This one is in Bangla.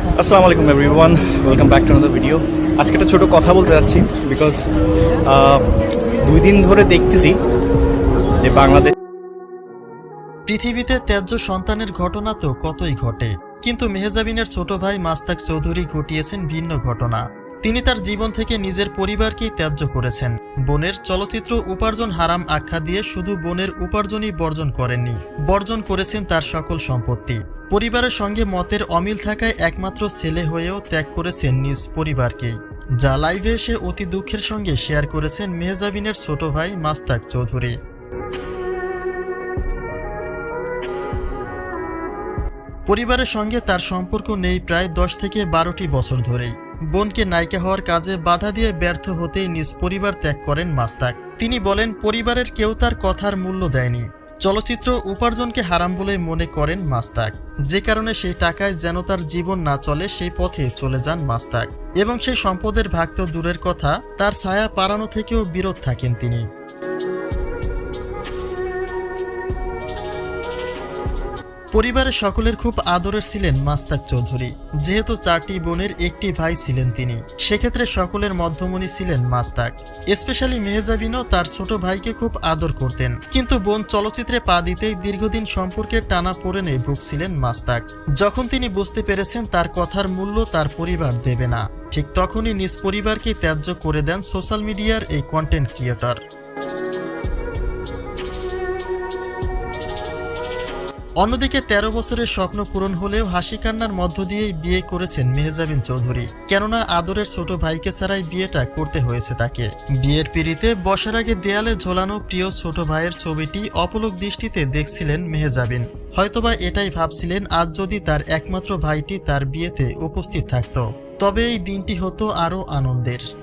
আসসালামু আলাইকুম everyone welcome back to another video আজকে একটা ছোট কথা বলতে যাচ্ছি বিকজ দুই দিন ধরে দেখতেছি যে বাংলাদেশ পৃথিবীতে ত্যায্য সন্তানের ঘটনা তো কতই ঘটে? কিন্তু মেহজাবিনের ছোট ভাই মাস্তাক চৌধুরী ঘটিয়েছেন ভিন্ন ঘটনা। তিনি তার জীবন থেকে নিজের পরিবারকেই ত্যায্য করেছেন। বোনের চলচ্চিত্র উপার্জন হারাম আখ্যা দিয়ে শুধু বোনের উপার্জনই বর্জন করেননি। বর্জন করেছেন তার সকল সম্পত্তি। পরিবারের সঙ্গে মতের অমিল থাকায় একমাত্র ছেলে হয়েও ত্যাগ করেছেন নিজ পরিবারকেই যা লাইভে এসে অতি দুঃখের সঙ্গে শেয়ার করেছেন মেহজাবিনের ছোট ভাই মাস্তাক চৌধুরী। পরিবারের সঙ্গে তার সম্পর্ক নেই প্রায় দশ থেকে বারোটি বছর ধরেই। বোনকে নায়িকা হওয়ার কাজে বাধা দিয়ে ব্যর্থ হতেই নিজ পরিবার ত্যাগ করেন মাস্তাক। তিনি বলেন, পরিবারের কেউ তার কথার মূল্য দেয়নি। চলচ্চিত্র উপার্জনকে হারাম বলে মনে করেন মাস্তাক। যে কারণে সেই টাকায় যেন তার জীবন না চলে, সেই পথে চলে যান মাস্তাক। এবং সেই সম্পদের ভাগ তো দূরের কথা, তার ছায়া পাড়ানো থেকেও বিরোধ থাকেন তিনি। পরিবারের সকলের খুব আদরের ছিলেন মাস্তাক চৌধুরী। যেহেতু চারটি বোনের একটি ভাই ছিলেন তিনি, সেক্ষেত্রে সকলের মধ্যমণি ছিলেন মাস্তাক। স্পেশালি মেহজাবিনও তার ছোট ভাইকে খুব আদর করতেন। কিন্তু বোন চলচ্চিত্রে পা দিতেই দীর্ঘদিন সম্পর্কের টানা পড়েনে ভুগছিলেন মাস্তাক। যখন তিনি বুঝতে পেরেছেন তার কথার মূল্য তার পরিবার দেবে না, ঠিক তখনই নিজ পরিবারকে ত্যায্য করে দেন সোশ্যাল মিডিয়ার এই কন্টেন্ট ক্রিয়েটর। অন্যদিকে ১৩ বছরের স্বপ্ন পূরণ হলেও হাসি কান্নার মধ্য দিয়েই বিয়ে করেছেন মেহজাবিন চৌধুরী। কেননা আদরের ছোট ভাইকে ছাড়াই বিয়েটা করতে হয়েছে তাকে। বিয়ের পিড়িতে বসার আগে দেয়ালে ঝোলানো প্রিয় ছোট ভাইয়ের ছবিটি অপলক দৃষ্টিতে দেখছিলেন মেহজাবিন। হয়তোবা এটাই ভাবছিলেন, আজ যদি তার একমাত্র ভাইটি তার বিয়েতে উপস্থিত থাকত। তবে এই দিনটি হতো আরও আনন্দের।